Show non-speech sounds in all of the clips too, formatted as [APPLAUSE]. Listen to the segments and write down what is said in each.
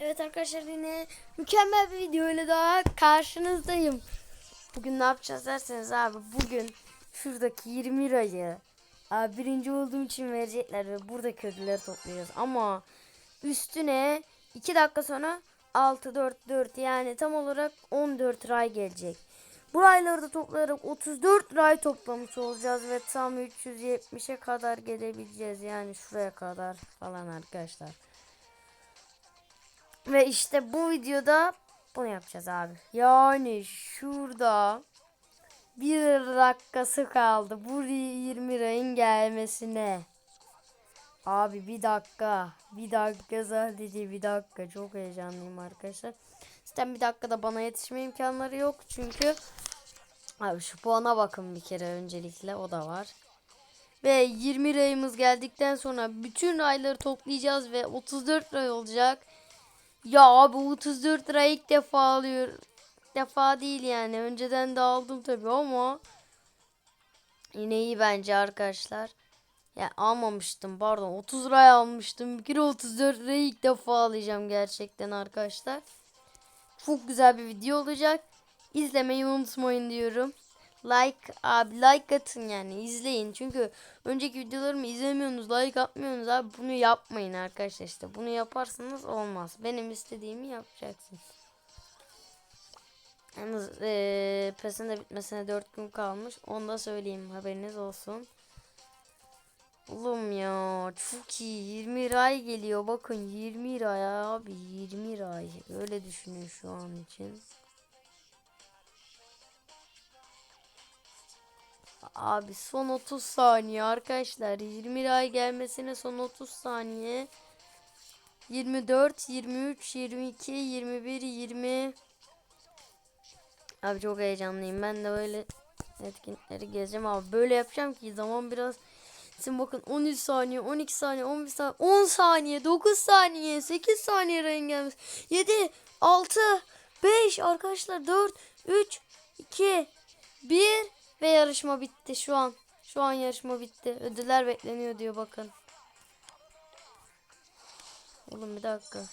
Evet arkadaşlar yine mükemmel bir video ile daha karşınızdayım. Bugün ne yapacağız derseniz abi bugün şuradaki 20 lirayı abi birinci olduğum için verecekler ve buradaki ödülleri toplayacağız. Ama üstüne 2 dakika sonra 6 4 4 yani tam olarak 14 ray gelecek. Bu rayları da toplayarak 34 ray toplamış olacağız ve tam 370'e kadar gelebileceğiz. Yani şuraya kadar falan arkadaşlar. Ve işte bu videoda bunu yapacağız abi. Yani şurada bir dakikası kaldı. Bu 20 lirayın gelmesine. Abi bir dakika. Bir dakika sadece bir dakika. Çok heyecanlıyım arkadaşlar. Zaten bir dakikada bana yetişme imkanları yok. Çünkü abi şu puana bakın bir kere öncelikle. O da var. Ve 20 rayımız geldikten sonra bütün rayları toplayacağız ve 34 ray olacak. Ya abi 34 lira ilk defa alıyor. İlk defa değil yani. Önceden de aldım tabii ama yine iyi bence arkadaşlar. Ya almamıştım pardon 30 liraya almıştım. Bir kere 34 lirayı ilk defa alacağım gerçekten arkadaşlar. Çok güzel bir video olacak. İzlemeyi unutmayın diyorum. Like abi like atın yani izleyin. Çünkü önceki videolarımı izlemiyorsunuz like atmıyorsunuz abi bunu yapmayın arkadaşlar işte. Bunu yaparsanız olmaz. Benim istediğimi yapacaksınız. Yalnız ee, PES'in de bitmesine 4 gün kalmış. Onu da söyleyeyim haberiniz olsun. Oğlum ya çok iyi 20 liraya geliyor bakın 20 liraya abi 20 liraya öyle düşünün şu an için. Abi son 30 saniye arkadaşlar. 20 ay gelmesine son 30 saniye. 24, 23, 22, 21, 20. Abi çok heyecanlıyım. Ben de böyle etkinlikleri gezeceğim abi. Böyle yapacağım ki zaman biraz Şimdi bakın 13 saniye, 12 saniye, 11 saniye, 10 saniye, 9 saniye, 8 saniye renk gelmiş. 7, 6, 5 arkadaşlar 4, 3, 2, 1 ve yarışma bitti şu an. Şu an yarışma bitti. Ödüller bekleniyor diyor bakın. Oğlum bir dakika.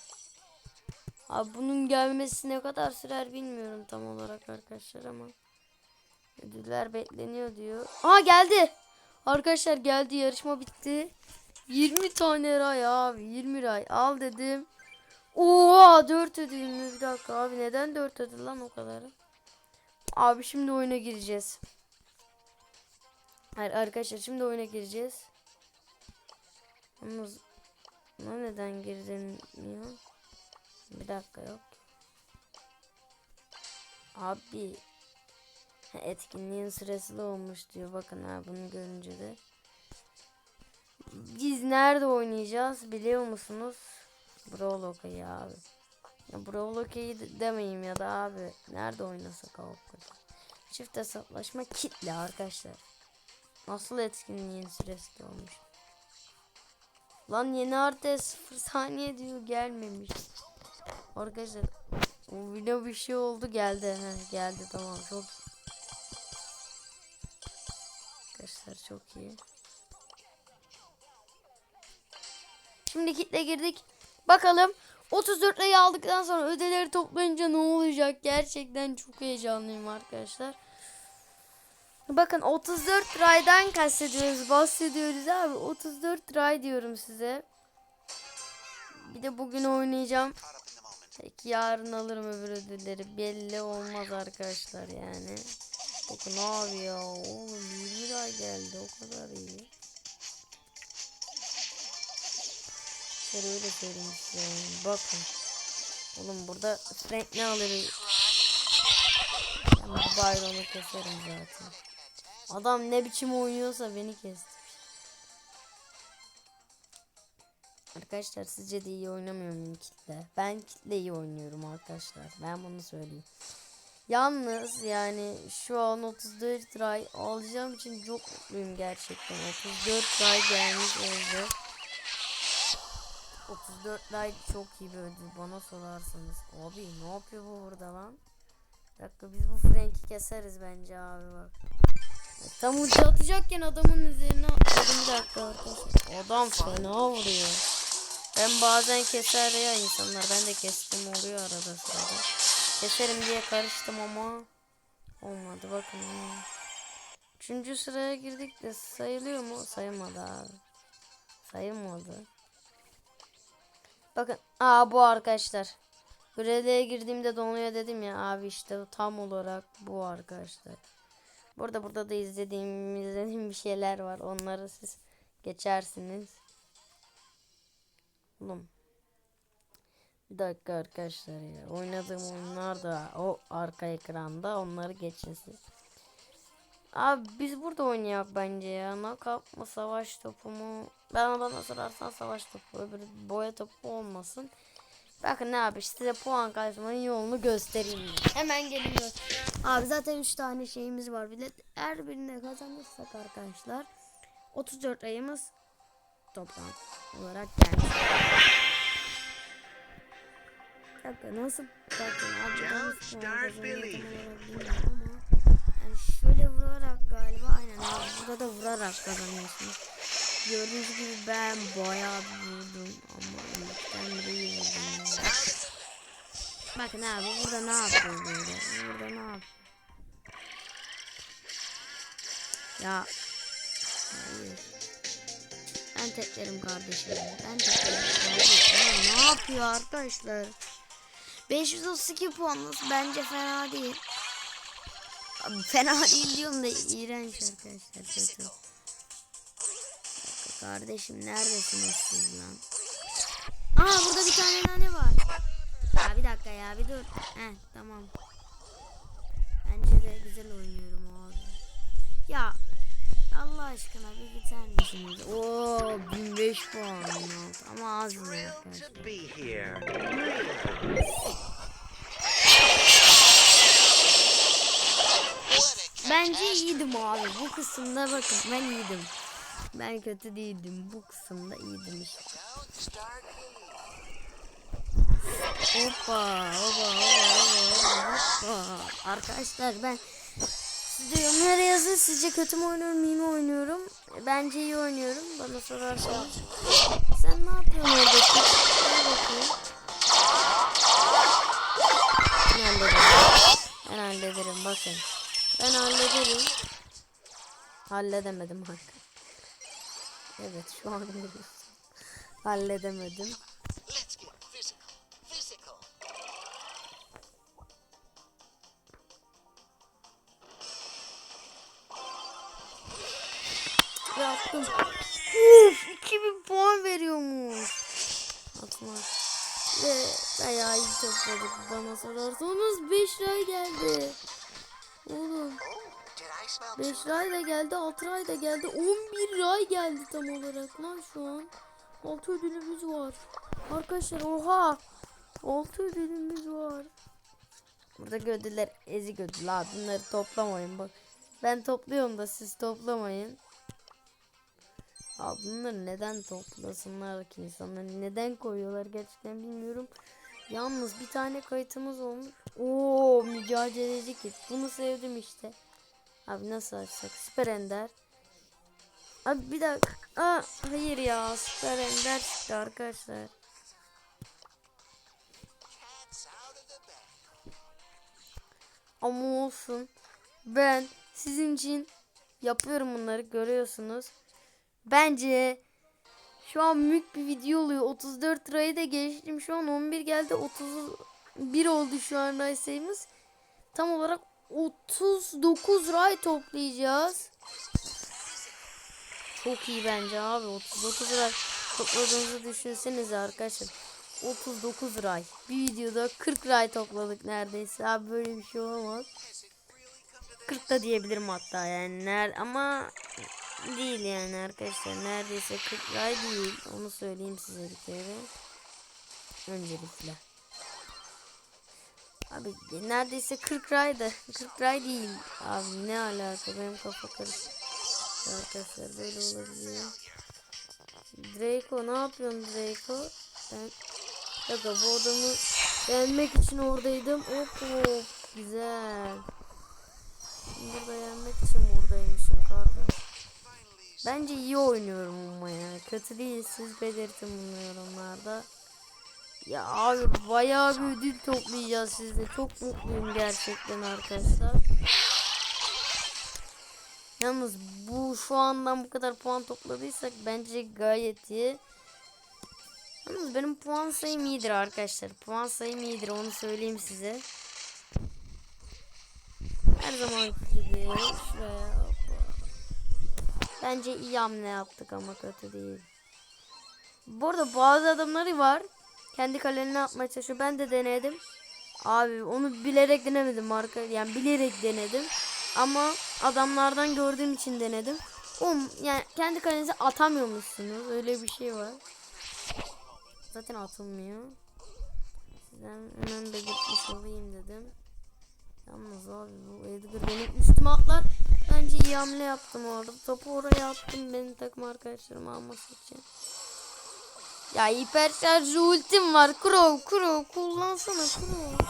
Abi bunun gelmesi ne kadar sürer bilmiyorum tam olarak arkadaşlar ama. Ödüller bekleniyor diyor. Aa geldi. Arkadaşlar geldi yarışma bitti. 20 tane ray abi 20 ray al dedim. Oha 4 ödül mü? Bir dakika abi neden 4 ödül lan o kadarı? Abi şimdi oyuna gireceğiz. Hayır arkadaşlar şimdi oyuna gireceğiz. Ama neden geri denmiyor? Bir dakika yok. Abi etkinliğin süresi olmuş diyor. Bakın ha bunu görünce de. Biz nerede oynayacağız biliyor musunuz? Brawl Okey abi. Ya Brawl Okey'i de demeyeyim ya da abi. Nerede oynasak o Çift hesaplaşma kitle arkadaşlar. Nasıl etkinliğin süresi de olmuş. Lan yeni artı [LAUGHS] 0 saniye diyor gelmemiş. Arkadaşlar o video bir şey oldu geldi. Heh, geldi tamam çok. Arkadaşlar çok iyi. Şimdi kitle girdik. Bakalım 34 lirayı aldıktan sonra ödeleri toplayınca ne olacak? Gerçekten çok heyecanlıyım arkadaşlar. Bakın 34 raydan kastediyoruz. Bahsediyoruz abi. 34 ray diyorum size. Bir de bugün oynayacağım. Peki yarın alırım öbür ödülleri. Belli olmaz arkadaşlar yani. Bakın abi ya. Oğlum 20 ray geldi. O kadar iyi. Şöyle öyle söyleyeyim size. Bakın. Oğlum burada Frank ne alır? Ben bu Byron'u keserim zaten. Adam ne biçim oynuyorsa beni kesti. Arkadaşlar sizce de iyi oynamıyor muyum kitle? Ben kitle iyi oynuyorum arkadaşlar. Ben bunu söyleyeyim. Yalnız yani şu an 34 ray alacağım için çok mutluyum gerçekten. 34 ray gelmiş oldu. 34 like çok iyi bir ödül bana sorarsanız. Abi ne yapıyor bu burada lan? Bir dakika biz bu Frank'i keseriz bence abi bak. Tam ulti atacakken adamın üzerine atladım bir dakika arkadaşlar. Adam fena vuruyor. Ben bazen keser ya insanlar. Ben de kestim oluyor arada sırada. Keserim diye karıştım ama olmadı bakın. Üçüncü sıraya girdik de sayılıyor mu? Sayılmadı abi. Sayılmadı. Bakın. Aa bu arkadaşlar. Görevliye girdiğimde donuyor dedim ya abi işte tam olarak bu arkadaşlar. Burada burada da izlediğim izlediğim bir şeyler var. Onları siz geçersiniz. Oğlum. Bir dakika arkadaşlar ya. Oynadığım oyunlar da o arka ekranda. Onları geçin siz. Abi biz burada oynayak bence ya. Knockout mı savaş topu mu? Ben bana sorarsan savaş topu. Öbürü boya topu olmasın. Bakın ne abi size puan kazanmanın yolunu göstereyim. Hemen geliyor. Abi zaten 3 tane şeyimiz var. Bilet her birine kazanırsak arkadaşlar 34 ayımız toplam olarak. Bir dakika nasıl bakın abi nasıl yani şöyle vurarak galiba aynen abi burada da vurarak kazanıyorsunuz. Gördüğünüz gibi ben bayağı vurdum ama ilkten değil vurdum. Bakın abi burada ne yapıyor burada? Burada ne yapıyor? Ya hayır. Ben teklerim kardeşim. Ben teklerim kardeşim. Ne yapıyor arkadaşlar? 532 puanımız bence fena değil. Fena değil diyorum da iğrenç arkadaşlar. Kötü. Kardeşim neredesiniz siz lan? Aa burada bir tane nane var. Ya bir dakika ya bir dur. Heh tamam. Bence de güzel oynuyorum abi. Ya Allah aşkına bir biter misiniz? Oo 1005 puan ama az mı. Bence iyiydim abi. Bu kısımda bakın ben iyiydim. Ben kötü değildim. Bu kısımda iyiydim işte. Hoppa, hoppa, hoppa, hoppa. Arkadaşlar ben yorumlara yazın. Sizce kötü mü oynuyorum, iyi mi oynuyorum? Bence iyi oynuyorum. Bana sorarsanız. Sen ne yapıyorsun orada? Gel bakayım. Ben hallederim. Ben hallederim bakın. Ben hallederim. Halledemedim bak. Evet şu an görüyorsun. Halledemedim. Yaptım. Uf 2000 puan veriyormuş. Atma. Ve bayağı iyi topladık bana sorarsanız 5 lira geldi. Oğlum 5 lira da geldi 6 lira da geldi 11 lira geldi tam olarak lan şu an. 6 ödülümüz var. Arkadaşlar oha. 6 ödülümüz var. Buradaki ödüller ezik ödül abi bunları toplamayın bak. Ben topluyorum da siz toplamayın. Abi bunları neden toplasınlar ki insanlar neden koyuyorlar gerçekten bilmiyorum. Yalnız bir tane kayıtımız olmuş. Oo mücadeleci kit. Bunu sevdim işte. Abi nasıl açsak? Süper Ender. Abi bir dakika. Aa, hayır ya Süper Ender çıktı arkadaşlar. Ama olsun. Ben sizin için yapıyorum bunları görüyorsunuz. Bence şu an mük bir video oluyor. 34 lirayı da geçtim. Şu an 11 geldi. 31 oldu şu an sayımız. Tam olarak 39 ray toplayacağız. Çok iyi bence abi. 39 ray topladığınızı düşünsenize arkadaşlar. 39 ray. Bir videoda 40 ray topladık neredeyse. Abi böyle bir şey olamaz. 40 da diyebilirim hatta yani. Ner ama değil yani arkadaşlar. Neredeyse 40 ray değil. Onu söyleyeyim size bir kere. Öncelikle. Abi neredeyse 40 ray da 40 ray değil. Abi ne alaka benim kafa karıştı. Arkadaşlar böyle olabiliyor. Draco ne yapıyorsun Draco? Ben Dakika bu adamı yenmek için oradaydım. Hop hop güzel. Burada yenmek için buradaymışım kardeş. Bence iyi oynuyorum ama ya. Kötü değil. Siz belirtin bunu yorumlarda. Ya abi bayağı bir ödül toplayacağız sizde. Çok mutluyum gerçekten arkadaşlar. Yalnız bu şu andan bu kadar puan topladıysak bence gayet iyi. Yalnız benim puan sayım iyidir arkadaşlar. Puan sayım iyidir onu söyleyeyim size. Her zaman gibi şuraya. Bence iyi hamle yaptık ama kötü değil. Bu arada bazı adamları var. Kendi kalelerine atmaya çalışıyor. Ben de denedim. Abi onu bilerek denemedim marka. Yani bilerek denedim. Ama adamlardan gördüğüm için denedim. Um, yani kendi kalenize atamıyormuşsunuz. Öyle bir şey var. Zaten atılmıyor. Sizden hemen belirtmiş olayım dedim. Yalnız abi bu Edgar benim üstüme atlar. Bence iyi hamle yaptım orada. Topu oraya attım benim takım arkadaşlarım alması için. Ya hiper şarjı ultim var. Crow, Crow kullansana Crow.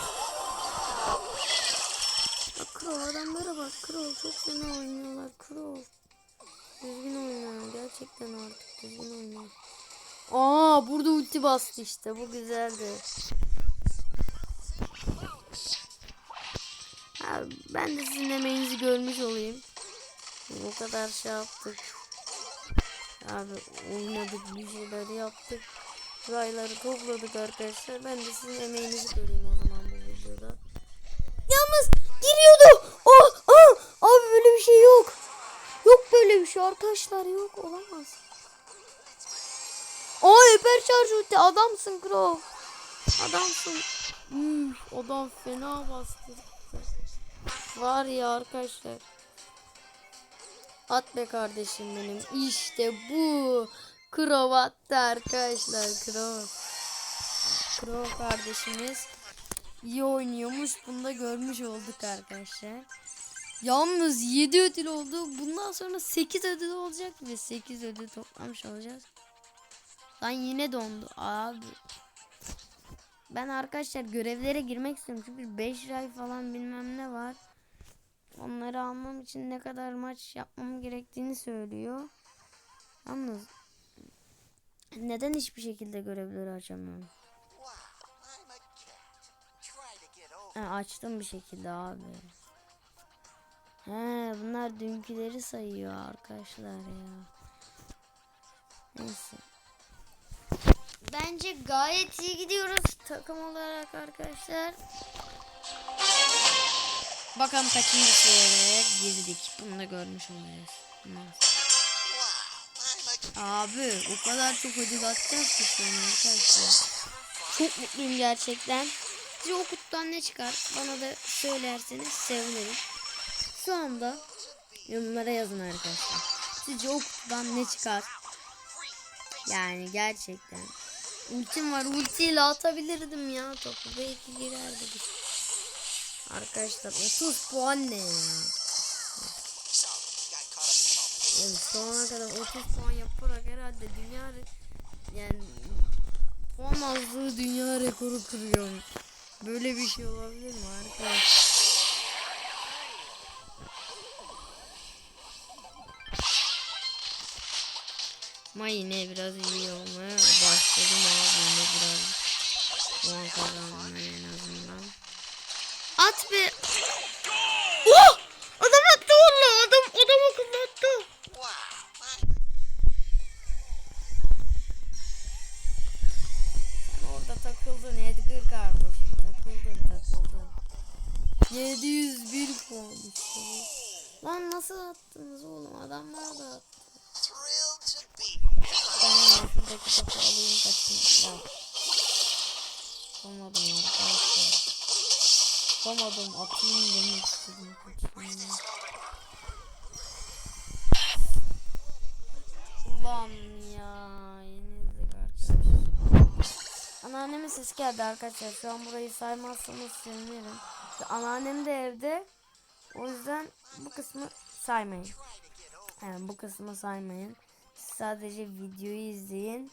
Bak Crow adamlara bak Crow çok fena oynuyorlar Crow. Düzgün oynuyor gerçekten artık düzgün oynuyor. Aa burada ulti bastı işte bu güzeldi. Ha, ben de sizin emeğinizi görmüş olayım. O kadar şey yaptık. Abi oynadık bir şeyler yaptık. Rayları topladık arkadaşlar. Ben de sizin emeğinizi göreyim o zaman bu videoda. Yalnız giriyordu. Oh, oh, abi böyle bir şey yok. Yok böyle bir şey arkadaşlar yok olamaz. Aa hiper şarj ulti adamsın Crow. Adamsın. Üf, adam fena bastı. Var ya arkadaşlar. At be kardeşim benim. İşte bu. Crow attı arkadaşlar. Crow. Crow kardeşimiz iyi oynuyormuş. Bunu da görmüş olduk arkadaşlar. Yalnız 7 ödül oldu. Bundan sonra 8 ödül olacak ve 8 ödül toplamış olacağız. Lan yine dondu abi. Ben arkadaşlar görevlere girmek istiyorum. Çünkü 5 ay falan bilmem ne var. Onları almam için ne kadar maç yapmam gerektiğini söylüyor. Yalnız neden hiçbir şekilde görevleri açamıyorum? Ha, açtım bir şekilde abi. He bunlar dünküleri sayıyor arkadaşlar ya. Neyse. Bence gayet iyi gidiyoruz takım olarak arkadaşlar. Bakalım kaçıncı sıraya girdik. Bunu da görmüş olacağız. Abi o kadar çok ödül atacağız ki sonra arkadaşlar. Çok mutluyum gerçekten. Size o kutudan ne çıkar? Bana da söylerseniz sevinirim. Şu anda yorumlara yazın arkadaşlar. Sizce o kutudan ne çıkar? Yani gerçekten. Ultim var. Ultiyle atabilirdim ya topu. Belki girerdi. Arkadaşlar 30 puan ne ya? Yani sonuna kadar 30 puan yaparak herhalde dünya yani puan azlığı dünya rekoru kırıyor. Böyle bir şey olabilir mi arkadaş? Ama yine biraz iyi olmaya başladım abi yine biraz puan kazanmaya en azından. At be! Oh! Adam attı valla adam adam I'm Sen orada takıldın Edgar kardeşim. Takıldın takıldın. 701 puan işte. Lan nasıl attınız oğlum? Adamlar da attı. Ben şuradaki topu alayım kaçayım. Lan. Olmadım arkadaşlar. Yapamadım atayım demek istedim. Ulan ya yenildik arkadaşlar. Anneannemin sesi geldi arkadaşlar. Şu an burayı saymazsanız sevinirim. Anneannem de evde. O yüzden bu kısmı saymayın. Yani bu kısmı saymayın. Sadece videoyu izleyin.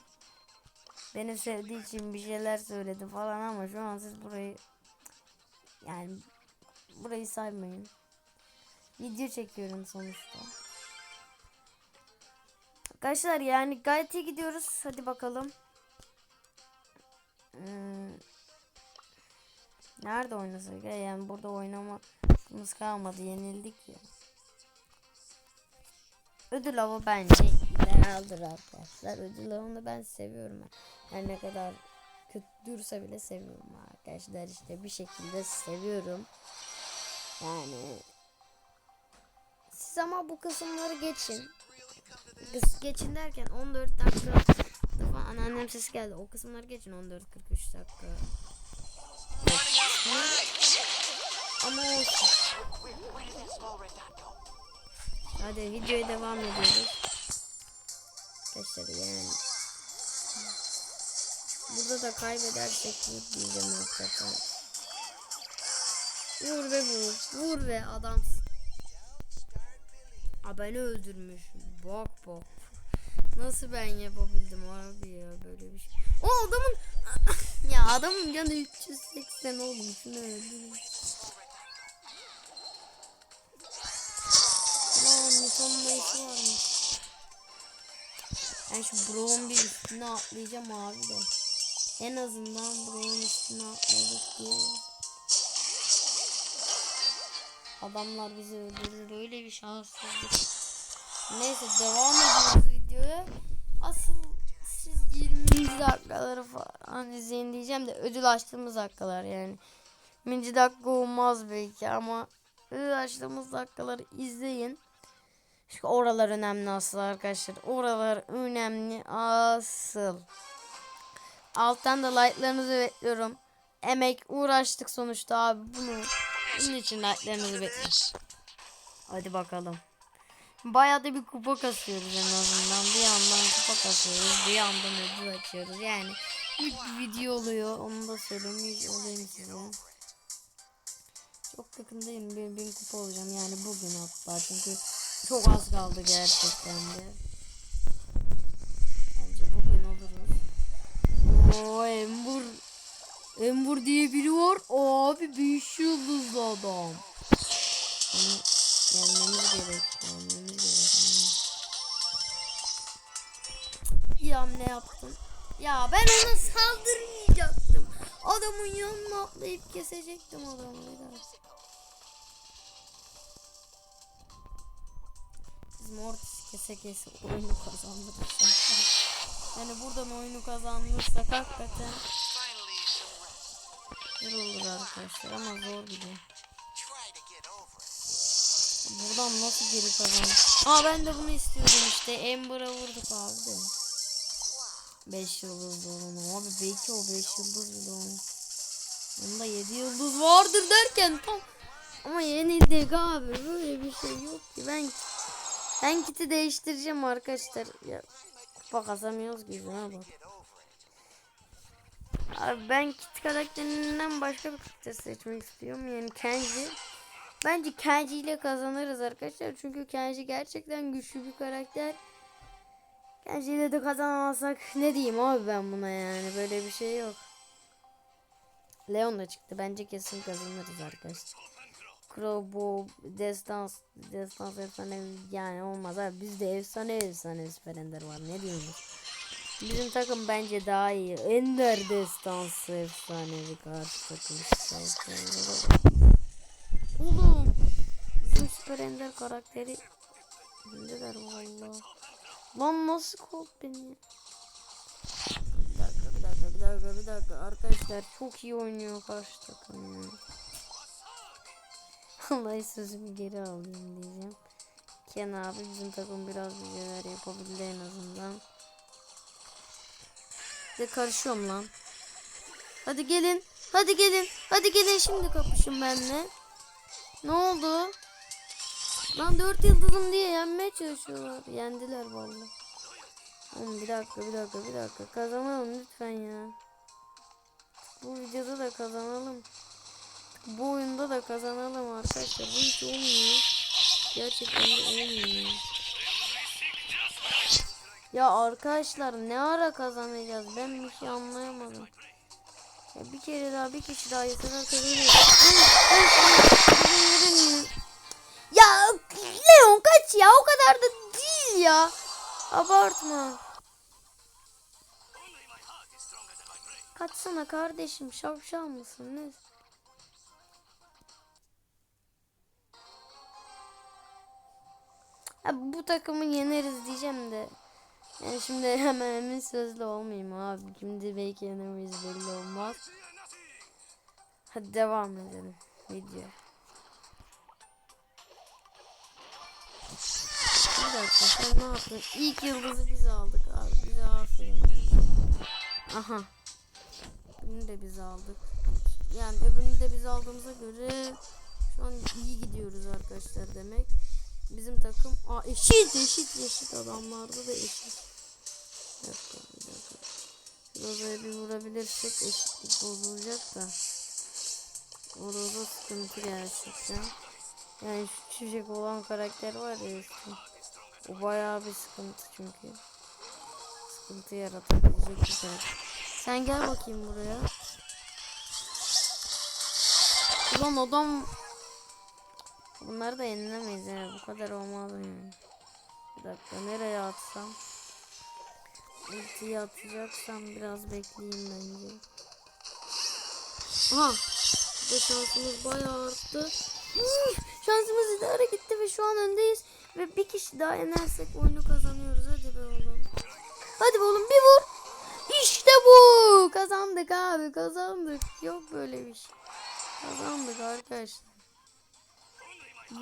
Beni sevdiği için bir şeyler söyledi falan ama şu an siz burayı yani burayı saymayın. Video çekiyorum sonuçta. Arkadaşlar yani gayet iyi gidiyoruz. Hadi bakalım. Hmm. Nerede oynasak ya? Yani burada oynamamız kalmadı. Yenildik ya. Ödül avı bence idealdir arkadaşlar. Ödül avını ben seviyorum. Her ne kadar kötü dursa bile seviyorum arkadaşlar. işte bir şekilde seviyorum. Yani siz ama bu kısımları geçin. Kıs geçin derken 14 dakika falan anneannem sesi geldi. O kısımları geçin 14 43 dakika. Ama olsun. Hadi videoya devam ediyoruz. Arkadaşlar yani. Burada da kaybedersek diyeceğim hakikaten. Vur ve vur. Vur ve adam. Aa beni öldürmüş. Bak bak. Nasıl ben yapabildim abi ya böyle bir şey. O adamın [LAUGHS] ya adamın canı 380 oğlum şunu öldürün. Lan Newton mayısı varmış. Ben şu Brown bir üstüne atlayacağım abi de. En azından Brown üstüne atladık diye. Adamlar bizi öldürür öyle bir şanssızlık. Neyse devam ediyoruz videoya. Asıl siz 20. dakikaları falan izleyin diyeceğim de ödül açtığımız dakikalar yani. 20. dakika olmaz belki ama ödül açtığımız dakikaları izleyin. Çünkü oralar önemli asıl arkadaşlar. Oralar önemli asıl. Alttan da like'larınızı bekliyorum. Emek uğraştık sonuçta abi bunu. Bunun için like'larınızı bekliyorum. Hadi bakalım. Bayağı da bir kupa kasıyoruz en azından. Bir yandan kupa kasıyoruz. Bir yandan ödül açıyoruz. Yani bir video oluyor. Onu da söylemiş olayım size. Çok yakındayım. Bir bin kupa olacağım. Yani bugün hatta. Çünkü çok az kaldı gerçekten de. Embur diye biri var. Abi 5 yıldızlı adam. Yenmemiz gerek. Yenmemiz gerek. Ya ne yaptım? Ya ben ona saldırmayacaktım. Adamın yanına atlayıp kesecektim adamı. Biz Mortis kese kese oyunu kazandırırsak. Yani buradan oyunu kazanırsak hakikaten. Zor olur arkadaşlar ama zor it. Buradan nasıl geri kazan? Aa ben de bunu istiyordum işte. Ember'a vurduk abi de. 5 yıldız olan abi belki o 5 yıldız bile olmuş. Bunda 7 yıldız vardır derken tam ama yenildik abi böyle bir şey yok ki ben ben kiti değiştireceğim arkadaşlar ya kupa kazamıyoruz ki ha bak. Abi ben kit karakterinden başka bir karakter seçmek istiyorum yani Kenji. Bence Kenji ile kazanırız arkadaşlar çünkü Kenji gerçekten güçlü bir karakter. Kenji ile de kazanamazsak ne diyeyim abi ben buna yani böyle bir şey yok. Leon da çıktı bence kesin kazanırız arkadaşlar. Crow, Destans, Destans efsane yani olmaz abi bizde efsane efsane süper ender var ne diyorsunuz? Bizim takım bence daha iyi. Ender destansı efsane bir karşı takım. Oğlum. Bizim süper ender karakteri. Neler valla. Lan nasıl kod beni? Bir dakika bir dakika bir dakika bir dakika. Arkadaşlar çok iyi oynuyor karşı takım ya. Vallahi sözümü geri alayım diyeceğim. Ken abi bizim takım biraz bir şeyler yapabildi en azından. De karışıyorum lan. Hadi gelin. Hadi gelin. Hadi gelin şimdi kapışın benimle. Ne oldu? Lan 4 yıldızım diye yenmeye çalışıyorlar. Yendiler vallahi. Oğlum bir dakika bir dakika bir dakika. Kazanalım lütfen ya. Bu videoda da kazanalım. Bu oyunda da kazanalım arkadaşlar. Bu hiç olmuyor. Gerçekten de olmuyor. Ya arkadaşlar ne ara kazanacağız? Ben bir şey anlayamadım. Ya bir kere daha bir kişi daha yetenek kazanıyor. ya Leon kaç ya o kadar da değil ya. Abartma. Kaçsana kardeşim şapşal mısın ne? Ha, bu takımı yeneriz diyeceğim de. Yani şimdi [LAUGHS] hemen emin sözlü olmayayım abi. Şimdi belki yenemeyiz belli olmaz. Hadi devam edelim video. Bir dakika sen ne yaptın? İlk yıldızı biz aldık abi. Bize aferin. Aha. Bunu da biz aldık. Yani öbürünü de biz aldığımıza göre şu an iyi gidiyoruz arkadaşlar demek. Bizim takım Aa, eşit eşit eşit adamlarda da eşit. Dakika bir vurabilirsek eşitlik bozulacak da. O Roza sıkıntı gerçekten. Yani şu çiçek olan karakter var ya işte. O bayağı bir sıkıntı çünkü. Sıkıntı yaratabilecek bir. Sen gel bakayım buraya. Ulan adam Bunları da yenilemeyiz yani bu kadar olmaz yani. Bir dakika nereye atsam? Ultiyi atacaksam biraz bekleyeyim bence. Aha! Bu şansımız bayağı arttı. Şansımız idare gitti ve şu an öndeyiz. Ve bir kişi daha yenersek oyunu kazanıyoruz. Hadi be oğlum. Hadi be oğlum bir vur. İşte bu. Kazandık abi kazandık. Yok böyle bir şey. Kazandık arkadaşlar.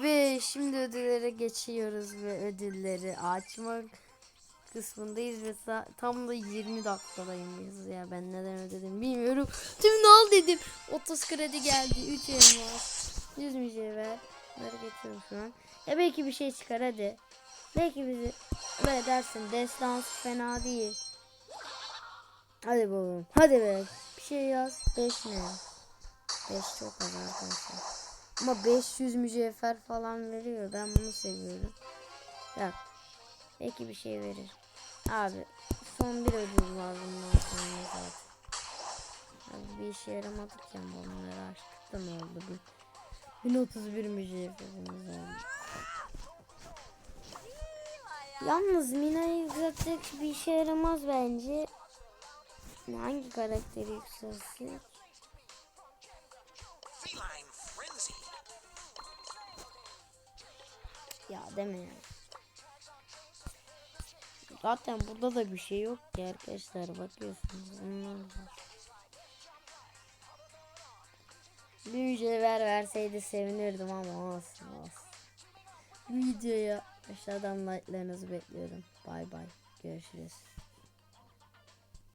Ve şimdi ödüllere geçiyoruz ve ödülleri açmak kısmındayız ve tam da 20 dakikadayız ya ben neden ödedim bilmiyorum. Tüm al dedim. 30 kredi geldi. 3 elmas. 100 mücevher. Bunları geçiyorum şu an. Ya belki bir şey çıkar hadi. Belki bizi böyle dersin. Destans fena değil. Hadi bakalım. Hadi be. Bir şey yaz. 5 ne? 5 çok az arkadaşlar. Ama 500 mücevher falan veriyor. Ben bunu seviyorum. Bak. Belki bir şey verir. Abi son bir ödül var bundan sonra zaten. Abi bir işe yaramadık ya bunları açtık da ne oldu bir. 1031 mücevherimiz oldu. Yalnız Mina'yı yükseltsek bir işe yaramaz bence. Hangi karakteri frenzy. Ya deme ya. Zaten burada da bir şey yok ki arkadaşlar bakıyorsunuz. Onlar var. Mücevher verseydi sevinirdim ama olsun olsun. Videoya aşağıdan like'larınızı bekliyorum. Bay bay. Görüşürüz.